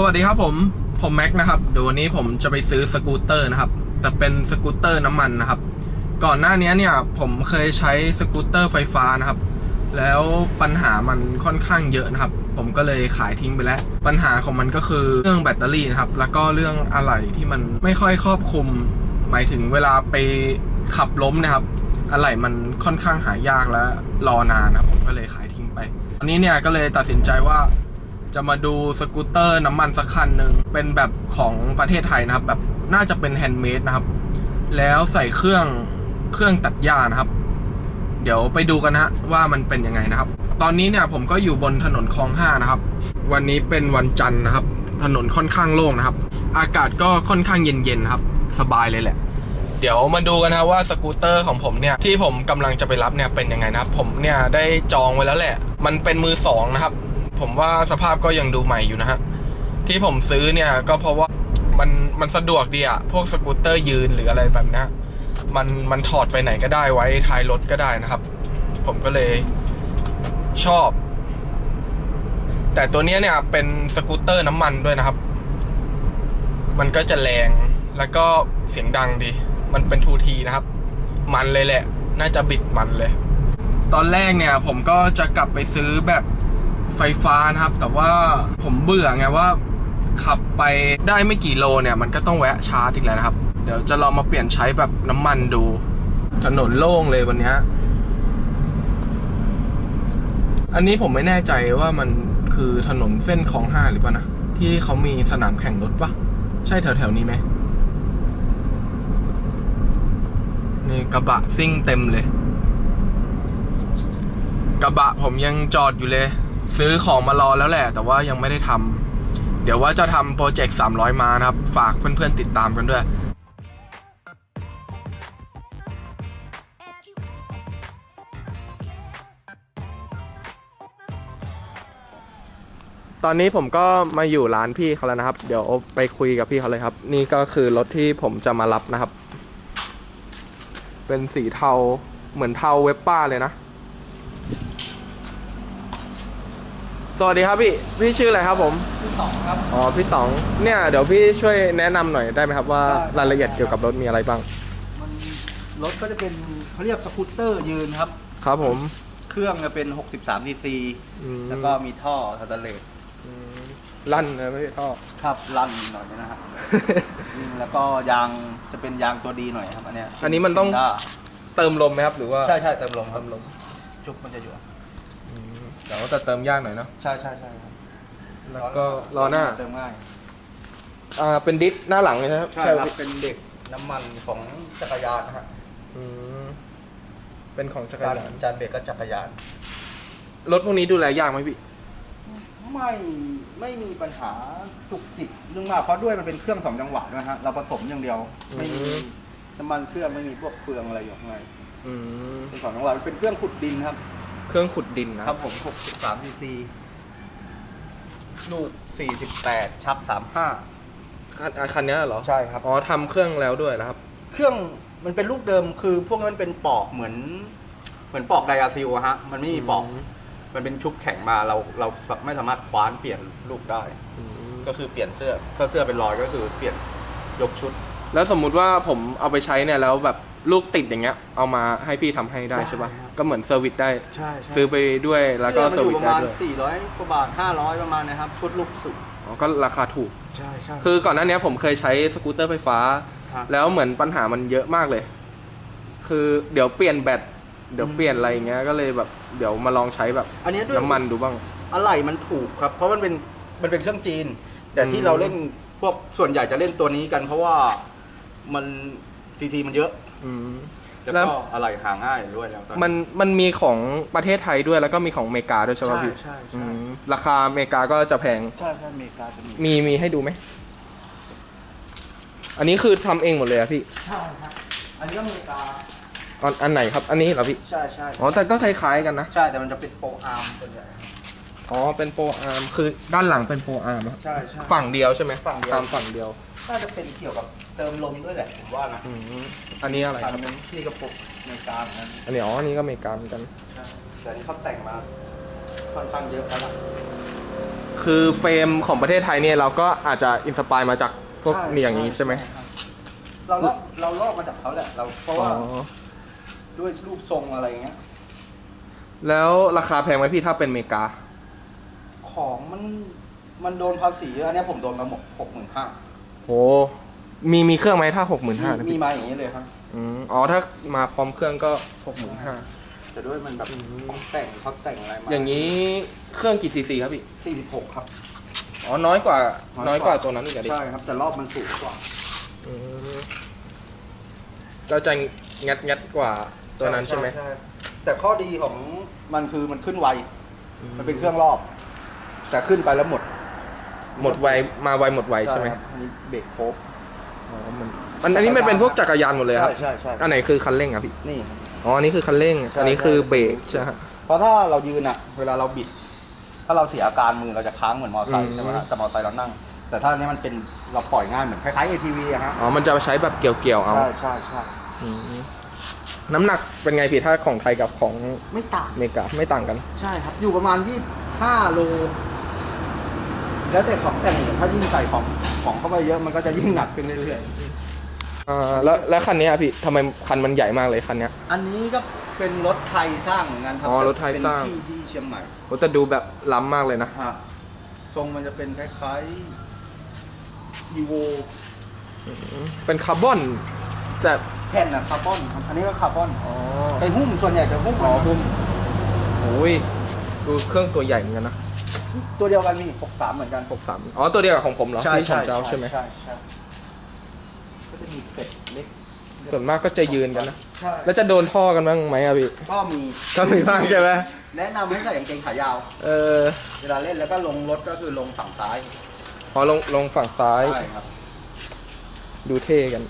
สวัสดีครับผมผมแม็กนะครับเดี๋ยววันนี้ผมจะไปซื้อสกูตเตอร์นะครับ แต่เป็นสกูตเตอร์น้ำมันนะครับ ก่อนหน้านี้เนี่ยผมเคยใช้สกูตเตอร์ไฟฟ้านะครับ แล้วปัญหามันค่อนข้างเยอะนะครับ ผมก็เลยขายทิ้งไปแล้ว ปัญหาของมันก็คือเรื่องแบตเตอรี่นะครับ แล้วก็เรื่องอะไหล่ที่มันไม่ค่อยครอบคลุม หมายถึงเวลาไปขับล้มนะครับ อะไหล่มันค่อนข้างหายากและรอนานนะผมก็เลยขายทิ้งไปตอนนี้เนี่ยก็เลยตัดสินใจว่า จะมาดูสกูตเตอร์น้ำมันสักคันหนึ่งเป็นแบบของประเทศไทยนะครับ แบบน่าจะเป็นแฮนด์เมดนะครับ แล้วใส่เครื่องเครื่องตัดหญ้านะครับ เดี๋ยวไปดูกันนะว่ามันเป็นยังไงนะครับ ตอนนี้เนี่ยผมก็อยู่บนถนนคลองห้านะครับ วันนี้เป็นวันจันทร์นะครับ ถนนค่อนข้างโล่งนะครับ อากาศก็ค่อนข้างเย็นๆครับ สบายเลยแหละเดี๋ยวมาดูกันนะว่าสกูตเตอร์ของผมเนี่ยที่ผมกำลังจะไปรับเนี่ยเป็นยังไงนะครับ ผมเนี่ยได้จองไว้แล้วแหละ มันเป็นมือสองนะครับ ผมว่าสภาพก็ยังดูใหม่อยู่นะฮะ ที่ผมซื้อเนี่ยก็เพราะว่ามันมันสะดวกดีอะพวกสกูตเตอร์ยืนหรืออะไรแบบนี้มันมันถอดไปไหนก็ได้ไว้ท้ายรถก็ได้นะครับ ผมก็เลยชอบ แต่ตัวเนี้ยเนี่ยเป็นสกูตเตอร์น้ำมันด้วยนะครับ มันก็จะแรงแล้วก็เสียงดังดี มันเป็นทูทีนะครับ มันเลยแหละ น่าจะบิดมันเลย ตอนแรกเนี่ย ผมก็จะกลับไปซื้อแบบ ไฟฟ้านะครับ แต่ว่าผมเบื่อไงว่า ขับไปได้ไม่กี่โลเนี่ย มันก็ต้องแวะชาร์จอีกแล้วนะครับ เดี๋ยวจะลองมาเปลี่ยนใช้แบบน้ำมันดู ถนนโล่งเลยวันนี้อันนี้ผมไม่แน่ใจว่ามันคือถนนเส้นคลองห้าหรือเปล่านะ ที่เขามีสนามแข่งรถปะใช่แถวๆนี้ไหมนี่กระบะซิ่งเต็มเลย กระบะผมยังจอดอยู่เลย ซื้อของมารอแล้วแหละ แต่ว่ายังไม่ได้ทำเดี๋ยวว่าจะทำโปรเจกต์300 มานะครับ ฝากเพื่อนๆติดตามกันด้วยตอนนี้ผมก็มาอยู่ร้านพี่เขาแล้วนะครับ เดี๋ยวไปคุยกับพี่เขาเลยครับ นี่ก็คือรถที่ผมจะมารับนะครับ เป็นสีเทาเหมือนเทาเวบป้าเลยนะ สวัสดีครับพี่ พี่ชื่ออะไรครับผมที่สองครับ อ๋อ พี่ต๋อง เนี่ยเดี๋ยวพี่ช่วยแนะนำหน่อยได้ไหมครับว่าได้รายละเอียดเกี่ยวกับรถมีอะไรบ้าง มันรถก็จะเป็นเขาเรียกสกูตเตอร์ยืนครับ ครับผมเครื่องจะเป็น 63ซีซีอืมแล้วก็มีท่อสแตนเลสอืมลั่นนะพี่ท่อ ครับลั่นหน่อยนะฮะอืมแล้วก็ยางจะเป็นยางตัวดีหน่อยครับอันเนี้ยอันนี้มันต้องได้เติมลมไหมครับหรือว่า ใช่ใช่เติมลมครับเติมลมจุกมันจะอยู่อืม แต่ว่าจะเติมยากหน่อยเนาะใช่ใช่ใช่ครับแล้วก็ล้อหน้าเติมง่ายอ่าเป็นดิสหน้าหลังเลยนะครับใช่ครับพี่เป็นเด็กน้ำมันของจักรยานนะฮะอืมเป็นของจักรการยานจานเบรกก็จักรยาน รถพวกนี้ดูแลยากไหมพี่ไม่ไม่มีปัญหาจุกจิกเรื่องมากเพราะด้วยมันเป็นเครื่องสองจังหวะด้วยฮะเราผสมอย่างเดียวไม่มีอืมน้ำมันเครื่องไม่มีพวกเฟืองอะไรอยู่ข้างในอืมเป็นสองจังหวะมันเป็นเครื่องขุดดินครับ เครื่องขุดดินนะครับผม 63ซีซีลูก 48 ชัก 35 คันอะคันนี้เหรอใช่ครับ อ๋อทำเครื่องแล้วด้วยนะครับ เครื่องมันเป็นลูกเดิมคือพวกนั้นมันเป็นปอกเหมือน เหมือนปอกไดอาซิลอะฮะ มันไม่มีปอก อืม มันเป็นชุบแข็งมาเราเราไม่สามารถคว้านเปลี่ยนลูกได้อืมก็คือเปลี่ยนเสื้อถ้าเสื้อเป็นรอยก็คือเปลี่ยนยกชุดแล้วสมมุติว่าผมเอาไปใช้เนี่ยแล้วแบบลูกติดอย่างเงี้ย เอามาให้พี่ทำให้ได้ได้ใช่ปะครับ ก็เหมือนเซอร์วิสได้ ใช่ใช่ซื้อไปด้วยแล้วก็เสื้อเซอมันร์อวิสยู่ประได้มาณด้วย400กว่าบาท500ประมาณนะครับ ชุดลูกสุดอ๋อก็ราคาถูก ใช่ใช่คือก่อนหน้านี้ผมเคยใช้สกูตเตอร์ไฟฟ้าครับแล้วเหมือนปัญหามันเยอะมากเลย คือเดี๋ยวเปลี่ยนแบตเดี๋ยวอืมเปลี่ยนอะไรอย่างเงี้ยก็เลยแบบเดี๋ยวมาลองใช้แบบอันนี้ด้วยน้ำมันดูบ้างอะไหล่มันถูกครับ เพราะมันเป็นมันเป็นเครื่องจีน แต่ที่อืมเราเล่นพวกส่วนใหญ่จะเล่นตัวนี้กัน เพราะว่ามันซีซีมันเยอะอืม แล้วแล้ว ก็อะไหล่หาง่ายด้วยแล้วตอมันมันมีของประเทศไทยด้วยแล้วก็มีของอเมริกาด้วยใช่ไหมใช่พี่ใช่อืใช่มราคาอเมริกาก็จะแพง ใช่ใช่อเมริกาจะมีมีมีให้ดูไหม อันนี้คือทำเองหมดเลยอะพี่ใช่ครับอันนี้ก็อเมริกาอันอันไหนครับ อันนี้เหรอพี่ ใช่ใช่อ๋อ แต่ก็คล้ายๆกันนะ ใช่แต่มันจะเป็นโปรอาร์มส่วนใหญ่ อ๋อ เป็นโปรอาร์ม คือด้านหลังเป็นโปรอาร์มอะใช่ใช่ ฝั่งเดียวใช่ไหมฝั่งเดียว ตามฝั่งเดียว น่าจะเป็นเกี่ยวกับเติมลมด้วยแหละผมว่านะอืมอันนี้อะไรคอัรับนนั้นที่กระปุกอเมริกาเหมือนกันอันนี้อ๋ออันนี้ก็อเมริกาเหมือนกัน ใช่แต่อันนี้เขาแต่งมาค่อนข้างเยอะแล้วล่ะ คือเฟรมของประเทศไทยเนี่ยเราก็อาจจะอินสปายมาจากพวกนี่อย่างนี้ใช่ไหมครับเราลอกเราลอกมาจากเขาแหละ เราเพราะอ๋อว่าด้วยรูปทรงอะไรเงี้ย แล้วราคาแพงไหมพี่ถ้าเป็นอเมริกา ของมันมันโดนภาษีอันเนี้ยผมโดนมาหมดหกหมื่นห้าโห มีมีเครื่องไหมถ้าหกหมื่นห้ามีมาอย่างนี้เลยครับอ๋อถ้ามาพร้อมเครื่องก็หกหมื่นห้าแต่ด้วยมันแบบของแต่งเขาแต่งอะไรมาอย่างนี้เครื่องกี่ซีซีครับพี่สี่สิบหกครับ อ๋อน้อยกว่า น้น้ออยยกกว่าว่าตัวนั้นอีกอะดิใช่ครับ แต่รอบมันสูงกว่าอืมเราจะงัดงัดกว่าตัวนั้นใช่ไหมแต่ข้อดีของมันคือมันขึ้นไว มันเป็นเครื่องรอบ แต่ขึ้นไปแล้วหมด หมดไวมาไวหมดไวใช่ไหมครับอันนี้เบรกโครบอ๋อมันมันอันนี้มันเป็นพวกจักรยานหมดเลยครับใช่ใช่ใช่อันไหนคือคันเร่งอะพี่นี่ อ๋ออันนี้คือคันเร่งใช่อันนี้คือใช่เบรกใช่ฮะเพราะถ้าเรายืนอะเวลาเราบิด ถ้าเราเสียอาการมือเราจะค้างเหมือนมอเตอร์ไซอืค์มใช่ไหมฮะแต่มอเตอร์ไซค์เรานั่ง แต่ถ้าอันนี้มันเป็นเราปล่อยง่ายเหมือนคล้ายๆ ATV อะฮะอ๋อมันจะใช้แบบเกี่ยวเกี่ยวๆเอาใช่ใช่ใช่อืมน้ำหนักเป็นไงพี่ถ้าของไทยกับของไม่ต่างอเมริกาไม่ต่างกัน ใช่ครับ อยู่ประมาณยี่ห้าโล แล้วแต่ของแต่งถ้ายิ่งใส่ของของเข้าไปเยอะมันก็จะยิ่งหนักขึ้นเรื่อยอ่าแล้วแล้วคันนี้อะพี่ทำไมคันมันใหญ่มากเลยคันเนี้ย ๆ อันนี้ก็เป็นรถไทยสร้างเหมือนกันครัอ๋อรถไทยสร้าง เป็นที่ที่เชียงใหม่โหแต่ดูแบบล้ำมากเลยนะ ฮะทรงมันจะเป็นคล้ายๆยีโวเป็นคาร์บอนแต่แผ่นอะคาร์บอนครับอันนี้ก็คาร์บอนอ๋อเป็นหุ้มส่วนใหญ่จะหุ้มอ๋อหุ้มโอ้ยดูเครื่องตัวใหญ่เหมือนกันนะ ตัวเดียวกันมีหกสามเหมือนกันหกสามอ๋อตัวเดียวกับของผมเหรอที่ผมจะเอาใช่ไหมใช่ใช่ก็จะมีเป็ดเล็กส่วนมากก็จะยืนกันนะ ใช่แล้วจะโดนท่อกันบ้างไหมอะพี่ก็มี ก็มีบ้างใช่ไหมแนะนำให้ใส่กางเกงขายาว เออ เวลาเล่นแล้วก็ลงรถก็คือลงฝั่งซ้ายพอลงลงฝั่งซ้าย ใช่ครับ ดูเท่กัน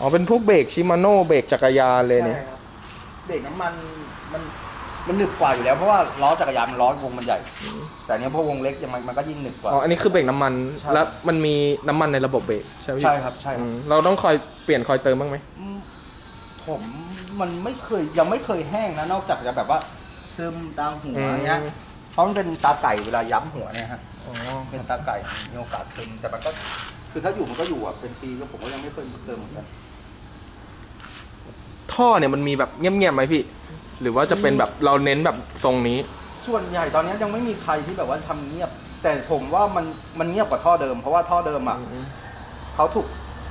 อ๋อเป็นพวกเบรกชิมาโน่เบรกจักรยานเลยเนี่ย ใช่ครับเบรกน้ำมันมัน มันหนึบกว่าอยู่แล้วเพราะว่าล้อจักรยานมันล้อวงมันใหญ่ แต่อันเนี้ยพวกวงเล็กยังมันมันก็ยิ่งหนึบกว่า อ๋ออันนี้คือเบรกน้ำมัน ใช่ แล้วมันมีน้ำมันในระบบเบรกใช่ไหมพี่ใช่ครับใช่ครับ อืมเราต้องคอยเปลี่ยนคอยเติมบ้างไหม อืมผมมันไม่เคยยังไม่เคยแห้งนะ นอกจากจะแบบว่าซึมตามหัวเนี้ยอืม เพราะมันเป็นตาไก่เวลาย้ำหัวเนี่ยฮะอ๋อเป็นตาไก่มีโอกาสซึมแต่มันก็คือถ้าอยู่มันก็อยู่อะเป็นปีก็ผมก็ยังไม่เคยเติมเหมือนกัน ท่อเนี่ยมันมีแบบเงียบๆไหมพี่ หรือว่าจะเป็นแบบเราเน้นแบบทรงนี้ ส่วนใหญ่ตอนนี้ยังไม่มีใครที่แบบว่าทำเงียบ แต่ผมว่ามันมันเงียบกว่าท่อเดิม เพราะว่าท่อเดิมอะเขาถูก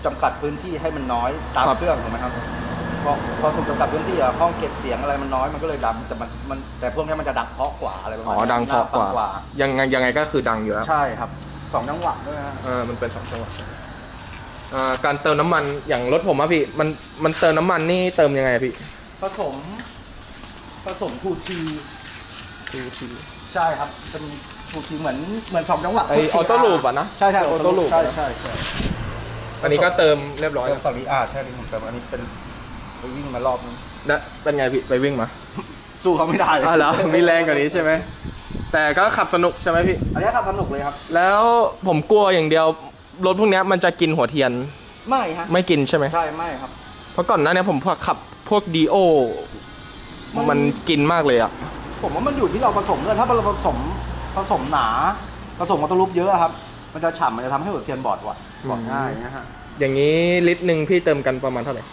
จำกัดพื้นที่ให้มันน้อยตามครับ เครื่องถูกไหมครับพอพอถูกจำกัดพื้นที่อะห้องเก็บเสียงอะไรมันน้อยมันก็เลยดังแต่มันมันแต่พวกนี้มันจะดังเพราะกว่าอะไรประมาอ๋ณอนี้ดังเพราะกว่าน่ฟังยังไงยังไงก็คือดังอยู่แล้วใช่ครับสองจังหวะด้วยฮะ เออมันเป็นสองจังหวะ อ่าการเติมน้ำมันอย่างรถผมอะพี่มันมันเติมน้ำมันนี่เติมยังไงอะพี่ผสมผสมทูทีดูที ใช่ครับเป็นทูทีเหมือนเหมือนสองจังหวะ ไอออโต้ลูปอะนะใช่ใช่ออโต้ลูปใช่ใช่ใช่อันนี้ก็เติมเรียบร้อยเติแล้มวฝั่งนี้อ่าใช่ที่ผมเติมอันนี้เป็นไปวิ่งมารอบนึงแล้วเป็นไงพี่ไปวิ่งมาสู้เขาไม่ได้อ๋อเหรอมีแรงกว่านี้ใช่ไหมแต่ก็ขับสนุกใช่ไหมพี่ อันนี้ครับสนุกเลยครับ แล้วผมกลัวอย่างเดียว รถพวกเนี้ยมันจะกินหัวเทียนไม่ฮะไม่กินใช่ไหมใช่ไม่ครับ เพราะก่อนหน้าเนี้ผมขับพวกดีโอมัน มันกินมากเลยอะผมว่ามันอยู่ที่เราผสมด้วยถ้าเราผสมผสมหนาผสมกับตัวรูปเยอะครับ มันจะฉ่ำมันจะทำให้หัวเทียนบอดว่ะบอดง่ายนะฮะอย่างนี้ลิตรหนึ่งพี่เติมกันประมาณเท่าไหร่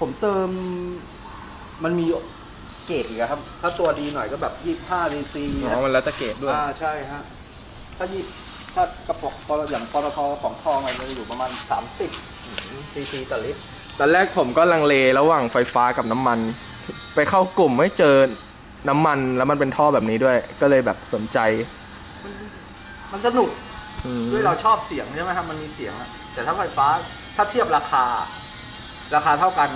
ผมเติมมันมีเกรดอีกอะครับ ถ้าตัวดีหน่อยก็แบบยี่ห้าดีซีอ๋อมันแล้วแต่เกรดด้วย อ่าใช่ฮะถ้ายี่ ถ้ากระป๋องปตอย่างปตทของทองอะไรเลยอยู่ประมาณสามสิบซีซีต่อลิตรตอนแรกผมก็ลังเลระหว่างไฟฟ้ากับน้ำมัน ไปเข้ากลุ่มไม่เจอน้ำมันแล้วมันเป็นท่อแบบนี้ด้วย ก็เลยแบบสนใจ มันสนุกอืมด้วยเราชอบเสียงใช่ไหมครับมันมีเสียงอะแต่ถ้าไฟฟ้าถ้าเทียบราคา ราคาเท่ากัน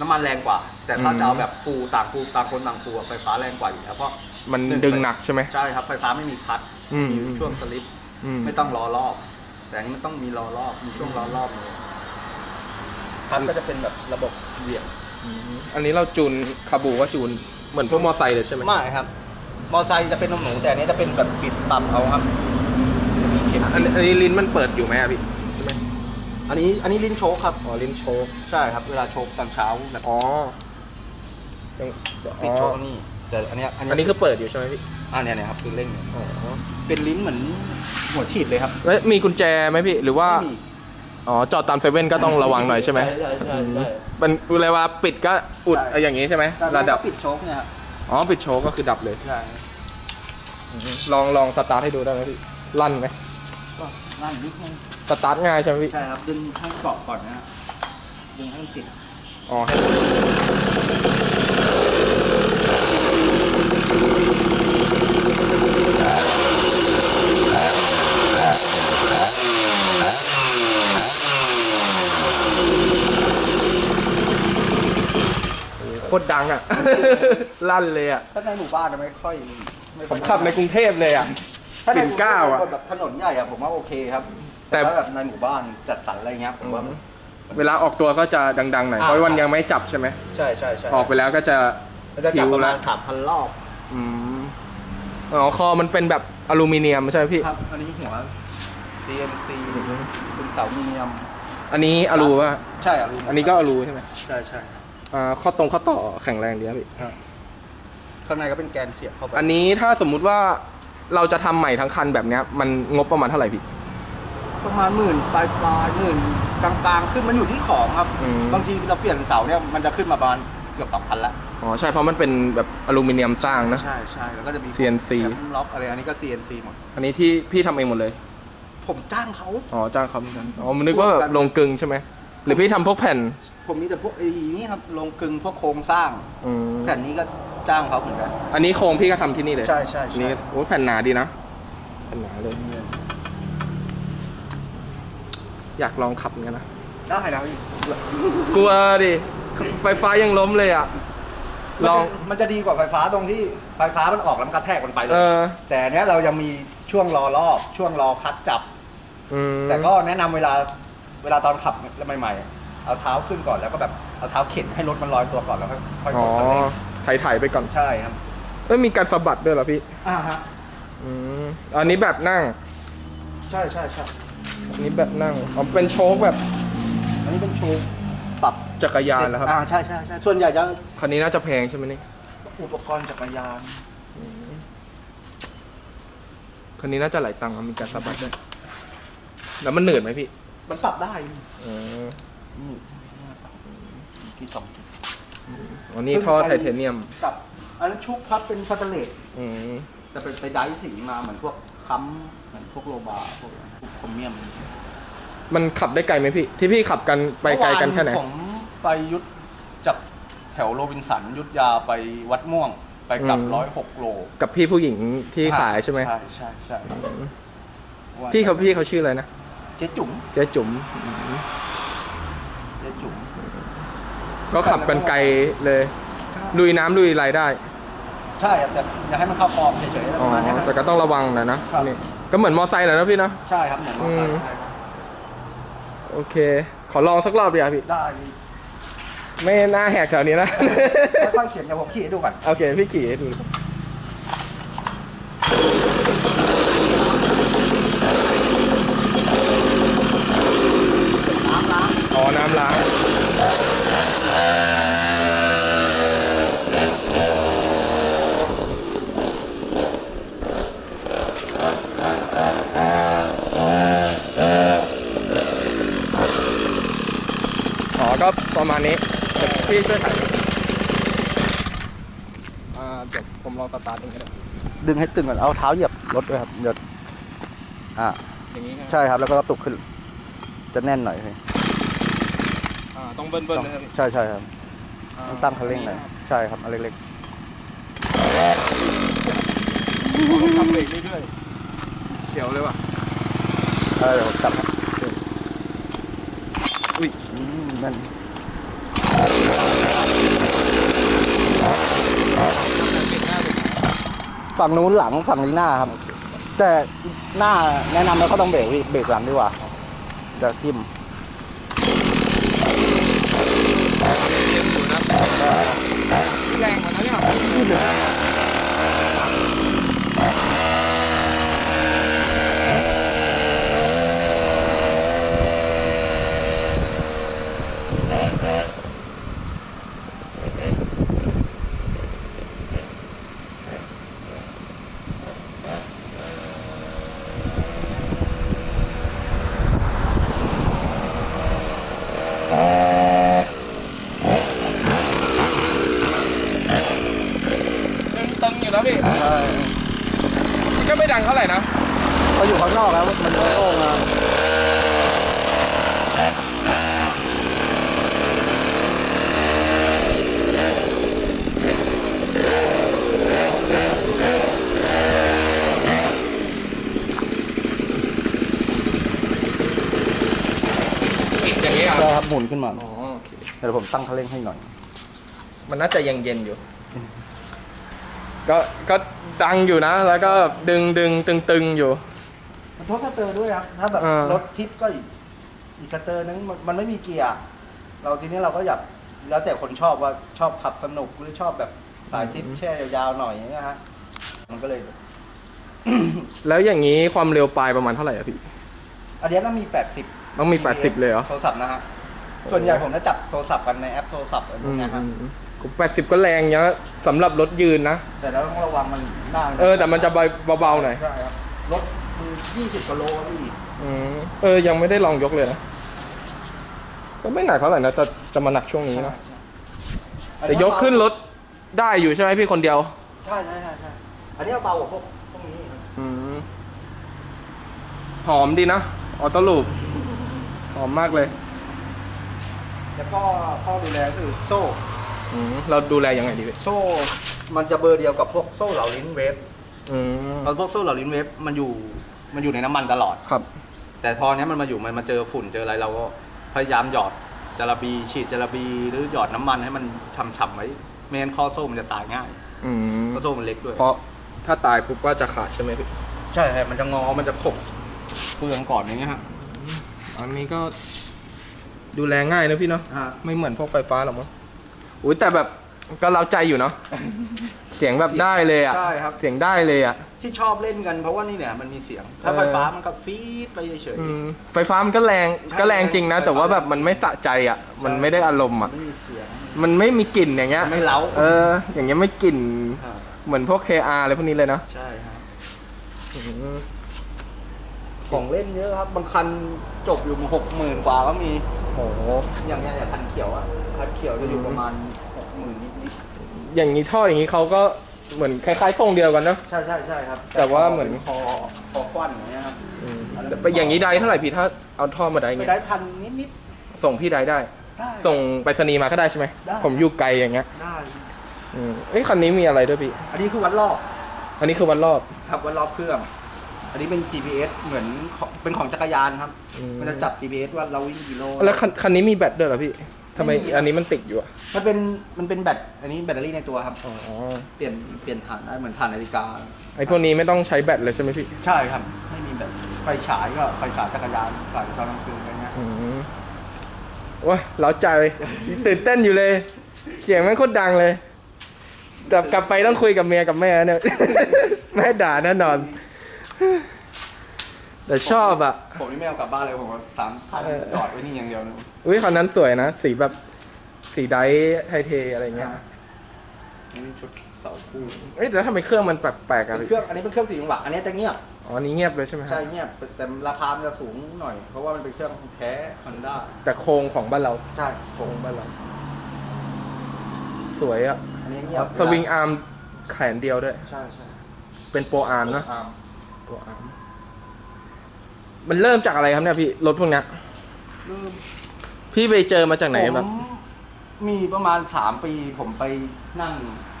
น้ำมันแรงกว่า แต่ถ้าจะเอาแบบฟูลต่างฟูลต่างคนต่างฟูลอะไฟฟ้าแรงกว่าอยู่แล้วเพราะมันดึงหนักใช่ไหมใช่ครับไฟฟ้าไม่มีคัท อืมมีช่วงสลิปอืม ไม่ต้องรอรอบ แต่อันนี้มันต้องมีรอรอบ มีช่วงรอรอบเลยคัทก็จะเป็นแบบระบบเหวี่ยงอืมอันนี้เราจูนคาบูว่าจูนเหมือนพวกมอไซค์เลยใช่ไหมไม่ครับ มอไซค์จะเป็นนมหนูแต่อันนี้จะเป็นแบบปิดปรับเอาครับจะมีเข็มอันอันนี้ลิ้นมันเปิดอยู่ไหมอะพี่ใช่ไหมอันนี้อันนี้ลิ้นโชคครับ อ๋อลิ้นโชกใช่ครับ เวลาโชคตอนเช้าแบบอ๋อยังปิดอ๋โชอคนี่ แต่อันเนี้ยอันนี้คือเปิดอยู่ใช่ไหมพี่ อ่าเนี่ยเนี่ยครับคือเร่งเนี่ยอ๋อเป็นลิ้นเหมือนหัวฉีดเลยครับแล้วมีกุญแจไหมพี่หรือว่า ไม่มีอ๋อจอดตามเซเว่นก็ต้องระวังหน่อยใช่ไหมใช่ใช่ใช่มันเวลาปิดก็อุดใช่อย่างงี้ใช่ไหมใช่ระดับ ปิดโชคเนี่ยครับอ๋อ ปิดโชว์ก็คือดับเลย ใช่ลองลองสตาร์ทให้ดูได้ไหมพี่ลั่นไหมก็นั่นนิดนึงสตาร์ทง่ายใช่ไหมพี่ ใช่ครับดึงข้างกรอบก่อนนะฮะดึงให้มันติดอ๋อให้ โอ้โหโคตรดังอะ ลั่นเลยอะ ถ้าในหมู่บ้านจะไม่ค่อยไค่ผอยมขับในกรุงเทพเลยอะ ถ้าในปิ่นเกล้าอะแบบถนนใหญ่อะผมว่าโอเคครับ แต่ แต่ถ้าแบบในหมู่บ้านจัดสรรอะไรเงี้ยผมว่าเวลาออกตัวก็จะดังๆหน่อย อ่า เพราะวันยังไม่จับใช่ไหม ใช่ใช่ใช่ออกไปแล้วก็จะมันจะจับประมาณผิวละสามพันรอบ อืม อ๋อคอมันเป็นแบบอลูมิเนียมใช่ไหมพี่ ครับอันนี้หัว CNC เป็นเสามีเนียม อันนี้อลูป่ะ ใช่อะลูอันนี้ก็อลูใช่ไหมใช่ใช่อ่าข้อตรงข้อต่อแข็งแรงดีครับพี่ข้างในก็เป็นแกนเสียบเข้าไปอันนี้ถ้าสมมุติว่าเราจะทำใหม่ทั้งคันแบบเนี้ยมันงบประมาณเท่าไหร่พี่ ประมาณหมื่นปลายปลายหมื่นกลางๆ ขึ้นมันอยู่ที่ของครับ อืม บางทีเราเปลี่ยนเสาเนี่ยมันจะขึ้นมาประมาณ เกือบสองพันละอ๋อใช่เพราะมันเป็นแบบอลูมิเนียมสร้างนะ ใช่ใช่แล้วก็จะมี CNC แคมล็อกอะไรอันนี้ก็ CNC หมด อันนี้ที่พี่ทำเองหมดเลย ผมจ้างเขาอ๋อจ้างเขาเหมือนกันอ๋อมันนึกว่าแบบลงกึงใช่ไหมหรือพี่ทำพวกแผ่น ผมมีแต่พวกไอ้นี่ครับลงกึงพวกโครงสร้างอืมแผ่นนี้ก็จ้างเขาเหมือนกัน อันนี้โครงพี่ก็ทำที่นี่เลยใช่ใช่ใช่อันนี้โอ้แผ่นหนาดีนะแผ่นหนาเลย อยากลองขับเหมือนกันนะได้แล้วพี่กลัวดิ ไฟฟ้ายังล้มเลยอะ ลอง มันจะดีกว่าไฟฟ้าตรงที่ไฟฟ้ามันออกแล้วมันกระแทกมันไปเลเอย อแต่อันเนี้ยเรายังมีช่วงรอรอบช่วงรอคัดจับ อืมแต่ก็แนะนำเวลาเวลาตอนขับใหม่ๆ เอาเท้าขึ้นก่อนแล้วก็แบบเอาเท้าเข็นให้รถมันลอยตัวก่อนแล้วค่อยค่อยอ๋กอดคันเร่งไถ่ายๆไปก่อนใช่ครับเอ้ยมีการสะบัดด้วยเหรอพี่อ่าฮะอืมอันนี้แบบนั่ง ใช่ใช่ใช่อันนี้แบบนั่งอ๋อเป็นโชคแบบ อันนี้เป็นชู ปรับจักรยานแล้วครับ อ่าใช่ใช่ใช่ส่วนใหญ่จะคันนี้น่าจะแพงใช่ไหมนี่อุปกรณ์จักรยานคันนี้น่าจะหลายตังค์อะมีการสะบัดด้วยแล้วมันเหนื่อยไหมพี่มันปรับได้อืมอืมกี่สองจุดอ๋อนี่ท่อไทเทเนียมกับอันนั้นชุบพับเป็นสแตนเลสอืมแต่เป็นไปได้สีมาเหมือนพวกค้ำเหมือนพวกโลบาร์พวกอะไรพวกโครเมียม มันขับได้ไกลไหมพี่ ที่พี่ขับกันไปไกลกันแค่ไหนเมื่อวาผมไปยุทธจากแถวโรบินสันยุทธยาไปวัดม่วงไปกลับอืม ร้อยหกโลกับพี่ผู้หญิงที่ขายใช่ไหมใช่ใช่ใช่อืมพี่เขาพี่เขาชื่ออะไรนะเจ๊จุ๋มเจ๊จุ๋มอืมเจ๊จุ๋มก็ขับกันไกลเลยลุยน้ำลุยอะไรได้ใช่ครับแต่อย่าให้มันเข้าคลองเฉยๆอะไรอ๋ปอระมาณเนี้ยแต่คก็รับต้องระวังหน่อยนะครับ นี่ก็เหมือนมอไซค์แหละนะพี่เนาะ ใช่ครับเหมือนมอเตอร์ไซค์อืมใช่ครับ โอเค ขอลองสักรอบดีอะพี่ ได้ไม่น่าแหกแถวนี้นะ ค่อยๆเขียนเดี๋ยวผมขี่ให้ดูก่อน โอเค พี่ขี่ให้ดู น้ำล้าง อ๋อ น้ำล้าง อ๋อ ก็ประมาณนี้เดี๋ยว พี่ช่วยถ่ายอ่าเดี๋ยวผมลองสตาร์ทเองก็ได้ดึงให้ตึงก่อนเอาเท้าเหยียบรถด้วยครับเดี๋ยวอ่าอย่างนี้ใช่ครับแล้วก็กระตุกขึ้น จะแน่นหน่อยพี่อ่าต้องเบิ้ลๆเลยครับพี่ใช่ใช่ครับอ่าต้องตั้งคันเร่งหน่อยใช่ครับอันเล็กต้องทำเบรกเรื่อยๆเสียวเลยว่ะๆเออเดี๋ยวผมจับครับอุ้ย อืมนั่น ฝั่งนู้นหลังฝั่งนี้หน้าครับ แต่หน้าแนะนำแล้วก็ต้องเบรกพี่เบรกหลังดีกว่า จะทิ่มแรงกว่านั้นเนี่ย พออยู่ข้างนอกแล้วมันโล่งนะ ติดอย่างนี้ครับ ใช่ครับหมุนขึ้นมา อ๋อโอเคเดี๋ยวผมตั้งคันเร่งให้หน่อย มันน่าจะยังเย็นอยู่ ก็ก็ดังอยู่นะ แล้วก็ดึงดึงตึงตึงอยู่ มันทดสเตอร์ด้วยครับ ถ้าแบบอ่ารถทิปก็อีกอีกสเตอร์นึงมันมันไม่มีเกียร์ เราทีนี้เราก็อยากแล้วแต่คนชอบว่าชอบขับสนุกหรือชอบแบบสายทิปแช่ยาวๆหน่อยอย่างเงี้ยฮะ มันก็เลย แล้วอย่างนี้ความเร็วปลายประมาณเท่าไหร่อะพี่ อันเนี้ยต้องมี 80 ต้องมี 80 เลยเหรอ โทรศัพท์นะฮะ ส่วนใหญ่ผมจะจับโทรศัพท์กันในแอปโทรศัพท์อะไรพวกเนี้ยฮะแปดสิบก็แรงเยอะสำหรับรถยืนนะ แต่เราต้องระวังมันหน้าเออ แต่มันจะเบาๆหน่อย ใช่ครับ รถมัน20กิโลพี่อืมเออ ยังไม่ได้ลองยกเลยนะ ก็ไม่หนักเท่าไหร่นะ แต่จะมาหนักช่วงนี้นะ แต่ยกขึ้นรถได้อยู่ใช่ไหมพี่คนเดียว ใช่ใช่ใช่ใช่อันนี้เอาเบากว่าพวกพวกนี้ครับอืม หอมดีนะ ออโต้ลูป หอมมากเลย แล้วก็ข้อดูแลก็คือโซ่อืมเราดูแลยังไงดีพี่โซ่ มันจะเบอร์เดียวกับพวกโซ่เหล่าลิ้นเวฟอืมเพราะพวกโซ่เหล่าลิ้นเวฟมันอยู่มันอยู่ในน้ำมันตลอด ครับ แต่พอเนี้ยมันมาอยู่มันมาเจอฝุ่นเจออะไรเราก็พยายามหยอดจาระบีฉีดจาระบีหรือหยอดน้ำมันให้มันฉ่ำๆไว้ไม่งั้นข้อโซ่มันจะตายง่ายอืมข้อโซ่มันเล็กด้วย เพราะถ้าตายปุ๊บก็จะขาดใช่ไหมพี่ ใช่ใช่มันจะงอ มันจะขบเปลืองก่อนอย่างเงี้ยฮะ อันนี้ก็ดูแลง่ายนะพี่เนาะอ่า ไม่เหมือนพวกไฟฟ้าหรอกมั้งอุ้ยแต่แบบก็เล้าใจอยู่เนาะเสียงแบบได้เลยอะใช่ครับ เสียงได้เลยอะ ที่ชอบเล่นกันเพราะว่านี่เนี่ยมันมีเสียง ถ้าเออ ไฟฟ้ามันก็ฟีดไปเฉย อืมไฟฟ้ามันก็แรงใช่ก็แรงจริงนะไฟฟ้าแต่ว่าแบบมันไม่สะใจอะ มันไม่ได้อารมณ์ๆอะไม่มีเสียง มันไม่มีกลิ่นอย่างเงี้ยมันไม่เล้า เออ อย่างเงี้ยไม่กลิ่น อ่าเหมือนพวก KR อะไรพวกนี้เลยเนาะใช่ครับอืม ของเล่นเยอะครับ บางคันจบอยู่หกหมื่นกว่าก็มีโอ้โหอย่างเงี้ยอย่างคันเขียวอะคันเขียวจะอยู่ประมาณหกหมื่นนิดอย่างนี้ท่ออย่างนี้เขาก็เหมือนคล้ายๆทรงเดียวกันเนาะๆใช่ใช่ใช่ครับแต่ว่าเหมือน คอคอควันอย่างเงี้ยครับอืมแต่อย่างนี้ได้เท่าไหร่พี่ถ้าเอาท่อมาได้ไปเงี้ยได้พันนิดนิดส่งพี่ได้ได้ ๆได้ ส่งไปรษณีย์มาก็ได้ใช่ไหมได้ ผมอยู่ไกลอย่างเงี้ยได้ อืมเอ้ยคันนี้มีอะไรด้วยพี่ อันนี้คือวัดรอบ อันนี้คือวันรอบ ครับวัดรอบเครื่อง อันนี้เป็น GPS เหมือนของเป็นของจักรยานครับ อืม มันจะจับ GPS ว่าเราวิ่งกี่โลแล้วคันคันนี้มีแบตด้วยเหรอพี่ทำไมไม่มีอันนี้มันติดอยู่อะมันเป็นมันเป็นแบตอันนี้แบตเตอรี่ในตัวครับ อ๋อเปลี่ยนเปลี่ยนฐานได้เหมือนฐานนาฬิกา ไอพวกนี้ไม่ต้องใช้แบตเลยใช่ไหมพี่ใช่ครับ ไม่มีแบตไฟฉายก็ไฟฉายจักรยานใส่ตอนกลางคืนอะไรเงี้ย อืมว้าเล้าใจ ตื่นเต้นอยู่เลย เสียงแม่งโคตรดังเลยแต่กลับไปต้องคุยกับเมียกับแม่เนี่ย แม่ด่าแน่นอน แต่ชอบอะ ผมนี่ไม่เอากลับบ้านเลยผมว่าสามคันเออ จอดไว้นี่อย่างเดียวนะอุ้ยคันนั้นสวยนะ สีแบบสีไดร์ไทเทอะไรเงี้ยนี่ชุดเสาคู่เอ้ยแล้วทำไมเครื่องมันแปลกๆอะเป็นเครื่องอันนี้เป็นเครื่องสี่จังหวะอันนี้จะเงียบอ๋ออันนี้เงียบเลยใช่ไหมฮะใช่เงียบแต่ราคามันจะสูงหน่อย เพราะว่ามันเป็นเครื่องแท้ฮอนด้าแต่โครงของบ้านเราใช่โครงบ้านเรา สวยอะอันนี้เงียบสวิงอาร์มแขนเดียวด้วย ใช่ใช่เป็นโปรอาร์มนะ อาร์ม โปรอาร์มมันเริ่มจากอะไรครับเนี่ยพี่รถพวกเนี้ยเริ่มพี่ไปเจอมาจากไหนผมแบบมีประมาณสามปี ผมไปนั่ง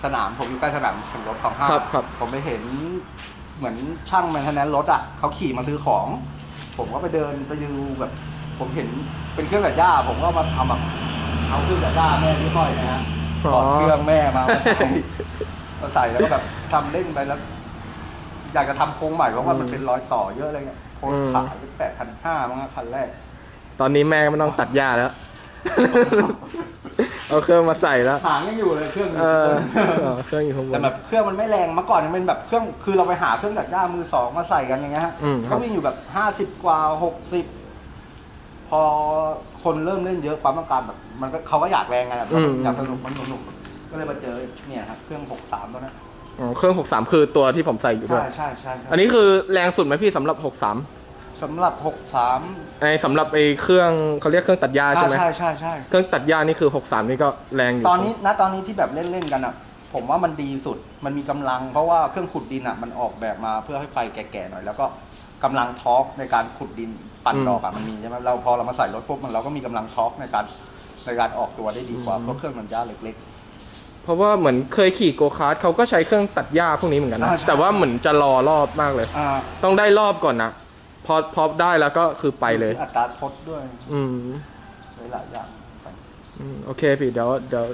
สนามผมอยู่ใกล้สนามแข่งรถของห้างครับครับ ผมไปเห็นเหมือนช่างแมนเทนแนนรถอะเขาขี่มาซื้อของ ผมก็ไปเดินไปดูแบบ ผมเห็นเป็นเครื่องตัดหญ้า ผมก็มาเอาแบบเอาเครื่องตัดหญ้าแม่ที่ห้อยนะฮะถอดเครื่องแม่มามาใส่มาใส่แล้วก็แบบทำเล่นไปแล้ว อยากจะทำโครงใหม่เพราะว่ามันเป็นรอยต่อเยอะอะไรเงี้ยโครงขายเป็นแปดพันห้ามั้งอะคันแรก ตอนนี้แม่ก็ไม่ต้องตัดหญ้าแล้ว เอาเครื่องมาใส่แล้ว หางยังอยู่เลยเครื่องเอออ๋อเครื่องอยู่ข้างบแต่น แบบเครื่องมันไม่แรงเมื่อก่อนมันเป็นแบบเครื่องคือเราไปหาเครื่องตัดหญ้ามือสองมาใส่กันอย่างเงี้ยฮะอืมครับ ก็วิ่งอยู่แบบห้าสิบกว่าหกสิบพอคนเริ่มเล่นเยอะความต้องการแบบ มันก็เขาก็อยากแรงไงแบบอยากสนุกมันสนุกก็เลยมาเจอเนี่ยครับเครื่องหกสามตัวนั้น อ๋อเครื่อง 63 คือตัวที่ผมใส่อยู่ด้วใช่ย ใช่ใช่ครับอันนี้คือแรงสุดไหมพี่สำหรับ 63สำหรับหกสามไอสำหรับไอเครื่องเขาเรียกเครื่องตัดหญ้าใช่ไหมใช่ใช่ใช่เครื่องตัดหญ้านี่คือ 63 นี่ก็แรงอยู่ ตอนนี้ณตอนนี้ที่แบบเล่นเล่นๆกันอะ ผมว่ามันดีสุดมันมีกำลัง เพราะว่าเครื่องขุดดินอะมันออกแบบมาเพื่อให้ไฟแก่ๆหน่อย แล้วก็กำลังทอร์กในการขุดดินปั่นอืมดอกอะมันมีใช่ไหมเราพอเรามาใส่รถปุ๊บมันเราก็มีกำลังทอร์กในการในการออกตัวได้ดีกว่าอืม เพราะเครื่องมันย่าเล็ก เพราะว่าเหมือนเคยขี่โกคาร์ทเขาก็ใช้เครื่องตัดหญ้าพวกนี้เหมือนกันนะอ่าใช่ แต่ว่าเหมือนจะรอรอบมากเลยๆอ่าต้องได้รอบก่อนนะพอพอได้แล้วก็คือไปเลยที่อัตราทดด้วยอืมหลายอย่างอืมโอเคพี่เดี๋ยวเดี๋ยว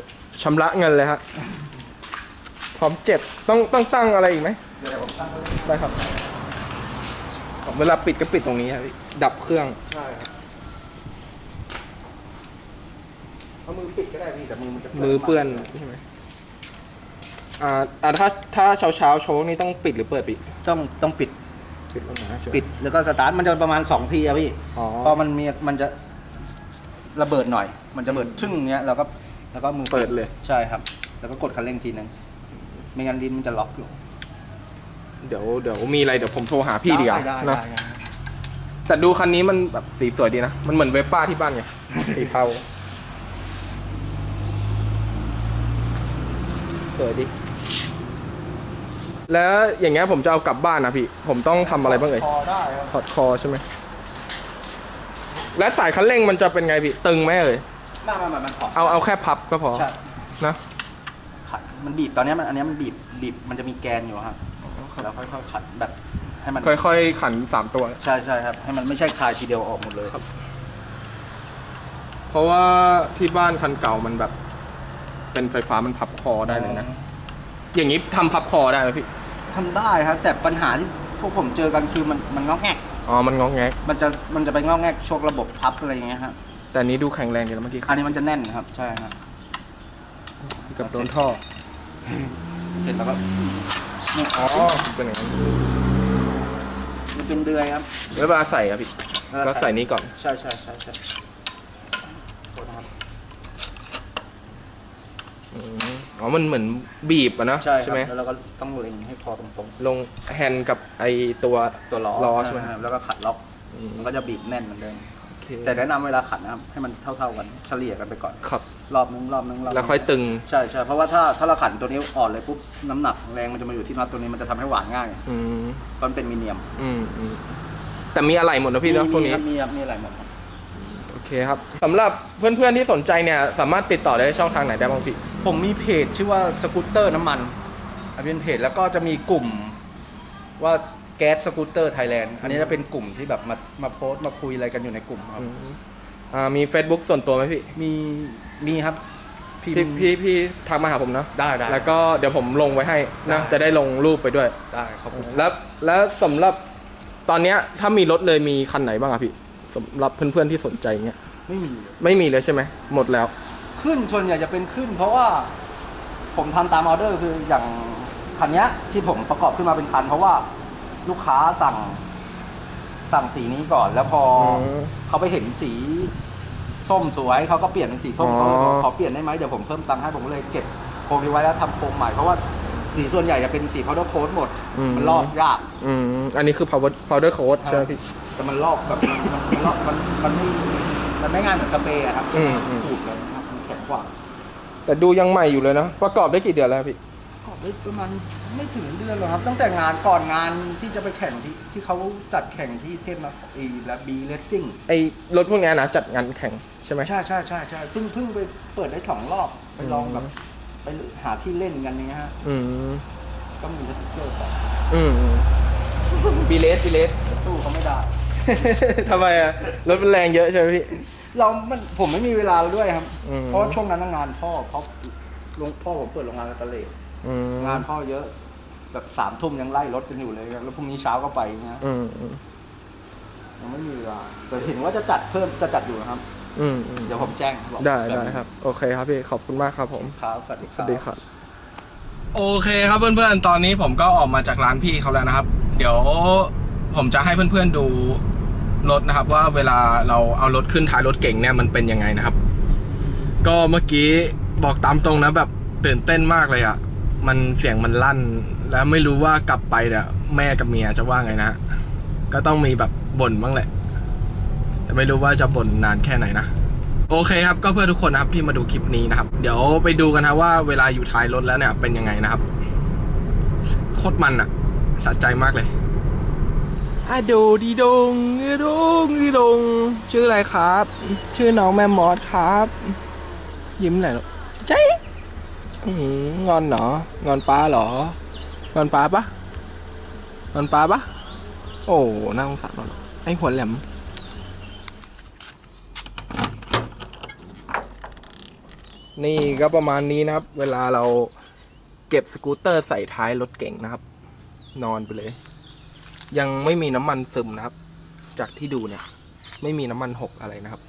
ชำระเงินเลยฮะพร้อมเจ็บต้องต้องตั้งอะไรอีกไหมเดี๋ยวผมตั้งไว้เลยได้ครับ เวลาปิดก็ปิดตรงนี้ครับพี่ดับเครื่องใช่ครับเอามือปิดก็ได้พี่แต่มือมันจะมือเปื้อนใช่ไหม อ่าอ่าถ้าถ้าเช้าเช้าๆโชว์นี่ต้องปิดหรือเปิดปิดต้องต้องปิดปิดลงมาใช่ไหมปิดแล้วก็สตาร์ทมันจะประมาณสองทีอะพี่อ๋อพอมันมีมันจะระเบิดหน่อย มันจะเบิดชึ่งเนี้ยแล้วก็แล้วก็มือเปิดเลย ใช่ครับ แล้วก็กดคันเร่งทีนึงไม่งั้นดินมันจะล็อกอยู่เดี๋ยวเดี๋ยวมีอะไรเดี๋ยวผมโทรหาพี่ดีกว่าได้นะได้ได้แต่ดูคันนี้มันแบบสีสวยดีนะ มันเหมือนเวฟป้าที่บ้านไง สีเทาสวยดี แล้วอย่างเงี้ยผมจะเอากลับบ้านนะพี่ ผมต้องทำอะไรบ้างเอ่ย พอได้ครับถอดคอใช่ไหม และสายคันเร่งมันจะเป็นไงพี่ ตึงไหมเอ่ย ไม่ไม่ไม่มันถอดเอาเอาแค่พับก็พอ ใช่นะ ขัดมันบีบตอนเนี้ยมันอันเนี้ยมันบีบบีบมันจะมีแกนอยู่ครับแล้วค่อยๆขัดแบบให้มันค่อยๆ ขันสามตัว ใช่ใช่ครับให้มันไม่ใช่คลายทีเดียวออกหมดเลยครับ เพราะว่าที่บ้านคันเก่ามันแบบ เป็นไฟฟ้ามันพับคอได้เลยนะ อย่างนี้ทำพับคอได้ไหมพี่ ทำได้ครับ แต่ปัญหาที่พวกผมเจอกันคือมันมันงอกแงกอ๋อ มันงองแงกมันจะมันจะไปงอกแงกโชคระบบพับอะไรอย่างเงี้ยฮะแต่อันนี้ดูแข็งแรงดีแล้วเมื่อกี้อันนี้มันจะแน่นครับ ใช่ครับ เกับโดนท่อเสร็จแล้วก็เนี่ยอ๋อเป็นอย่างนั้นมันเป็นเดือยครับแล้วเวลาใส่อะพี่เวลาใส่แล้วใส่นี้ก่อน ใช่ใช่ใช่ใช่โทษนะครับอืม อ๋อมันเหมือนบีบอะนะใช่ครับไหมแล้วเราก็ต้องเล็งให้พอตรงลงแฮนด์กับไอตัวๆตัวล้อล้อใช่ไหมครับแล้วก็ขัดล็อกอืมมันก็จะบีบแน่นเหมือนเดิมโอเคแต่แนะนำเวลาขัดนะครับให้มันเท่าๆกันเฉลี่ยกันไปก่อน ครับ รอบนึงรอบนึงรอบนึงแล้วค่อยตึง ใช่ใช่เพราะว่าถ้าถ้าเราขันตัวนี้อ่อนเลยปุ๊บน้ำหนักแรงมันจะมาอยู่ที่น็อตตัวนี้มันจะทำให้หวานง่ายอืม เพราะมันเป็นมีเนียมอืมอืมแต่มีอะไรหมดนะพี่เนาะพวกนี้มีครับมีอะไรหมดครับโอเคครับสำหรับเพื่อนๆที่สนใจเนี่ยสามารถติดต่อได้ช่องทางไหนได้บ้างพี่ ผมมีเพจชื่อว่าสกูตเตอร์น้ำมันอันนี้เป็นเพจแล้วก็จะมีกลุ่มว่าแก๊สสกูตเตอร์ไทยแลนด์อันนี้จะเป็นกลุ่มที่แบบมามาโพสต์มาคุยอะไรกันอยู่ในกลุ่มครับอืมอ่ามี Facebook ส่วนตัวไหมพี่ มีมีครับพิมพี่พ์พี่พี่ทักมาหาผมเนาะได้ได้ แล้วก็เดี๋ยวผมลงไว้ให้นะได้ จะได้ลงรูปไปด้วย ได้ขอบคุณ แล้วแล้วสำหรับตอนเนี้ยถ้ามีรถเลยมีคันไหนบ้างอะพี่ สำหรับเพื่อนๆที่สนใจเงี้ยไม่มี ไม่มีเลยใช่ไหมหมดแล้ว ขึ้นส่วนใหญ่จะเป็นขึ้น เพราะว่าผมทำตามออเดอร์คืออย่างคันเนี้ยที่ผมประกอบขึ้นมาเป็นคัน เพราะว่าลูกค้าสั่งสั่งสีนี้ก่อน แล้วพออมเขาไปเห็นสีส้มสวยเขาก็เปลี่ยนเป็นสีส้มอ๋อ เขาเลยบอกขอเปลี่ยนได้ไหมเดี๋ยวผมเพิ่มตังค์ให้ผมก็เลยเก็บโครงนี้ไว้แล้วทำโครงใหม่เพราะว่า สีส่วนใหญ่จะเป็นสี powder coat หมดมันลอกยากอืมอันนี้คือ power powder coat ใช่ไหมพี่ แต่มันลอกแบบมันมันลอกมันมันไม่มันไม่ง่ายเหมือนสเปรย์อะครับอืมอืม ขูดเลยนะครับมันแข็งกว่าแต่ดูยังใหม่อยู่เลยนะประกอบได้กี่เดือนแล้วพี่ ก็ได้ประมาณไม่ถึงเดือนหรอกครับ ตั้งแต่งานก่อนงานที่จะไปแข่งที่ที่เขาจัดแข่งที่เทพมาอีและบีเลสซิ่งไอรถพวกเนี้ยนะจัดงานแข่งใช่ไหม ใช่ใช่ใช่ใช่เพิ่งเพิ่งไปเปิดได้สองรอบไปลองแบบ ไปหาที่เล่นกันเนี้ยฮะอืมก็มีสติ๊กเกอร์ก่อนอืมบีเลสบีเลสสู้เขาไม่ได้ ทำไมอะรถมันแรงเยอะใช่ไหมพี่ เรา มัน ผมไม่มีเวลาด้วยครับอืมเพราะว่าช่วงนั้นนะงานพ่อเขาลงพ่อผมเปิดโรงงานกระเลอืมงานพ่อเยอะ แบบสามทุ่มยังไล่รถกันอยู่เลยครับแล้วพรุ่งนี้เช้าก็ไปเงี้ยอืมอืมยังไม่มีเวลาแต่เห็นว่าจะจัดเพิ่มจะจัดอยู่นะครับ อืมอืมเดี๋ยวผมแจ้งอกได้ได้ครับ โอเคครับพี่ ขอบคุณมากครับผม ครับสวัสดีสครัวับ สดีครับ โอเคครับเพื่อนๆ ตอนนี้ผมก็ออกมาจากร้านพี่เขาแล้วนะครับ เดี๋ยวผมจะให้เพื่อนๆดูรถนะครับ ว่าเวลาเราเอารถขึ้นท้ายรถเก่งเนี่ยมันเป็นยังไงนะครับ ก็เมื่อกี้บอกตามตรงนะแบบตื่นเต้นมากเลยอะ่ะมันเสียงมันลั่น แล้วไม่รู้ว่ากลับไปเนี่ยแม่กับเมียจะว่าไงนะก็ต้องมีแบบบ่นบ้างแหละ แต่ไม่รู้ว่าจะบ่นนานแค่ไหนนะโอเคครับก็เพื่อทุกคนนะครับที่มาดูคลิปนี้นะครับ เดี๋ยวไปดูกันนะว่าเวลาอยู่ท้ายรถแล้วเนี่ยเป็นยังไงนะครับ โคตรมันอะสะใจมากเลยอะโดดีดงดีดงดีดง ชื่ออะไรครับ ชื่อน้องแมมมอสครับ ยิ้มไหนอยลูกใช่อื้อหืองอนเหรองอนป้าเหรองอนป้าปะงอนป้าปะโอ้น่าสงสารมันไอหัวแหลม นี่ก็ประมาณนี้นะครับ เวลาเราเก็บสกูตเตอร์ใส่ท้ายรถเก่งนะครับ นอนไปเลย ยังไม่มีน้ำมันซึมนะครับ จากที่ดูเนี่ย ไม่มีน้ำมันหกอะไรนะครับ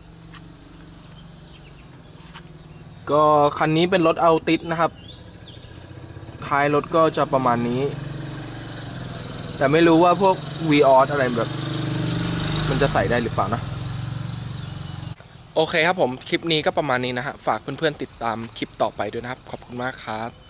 ก็คันนี้เป็นรถเอาติดนะครับ ท้ายรถก็จะประมาณนี้ แต่ไม่รู้ว่าพวก v ีอออะไรแบบ มันจะใส่ได้หรือเปล่านะ โอเคครับผม คลิปนี้ก็ประมาณนี้นะฮะ ฝากเพื่อนๆติดตามคลิปต่อไปด้วยนะครับ ขอบคุณมากครับ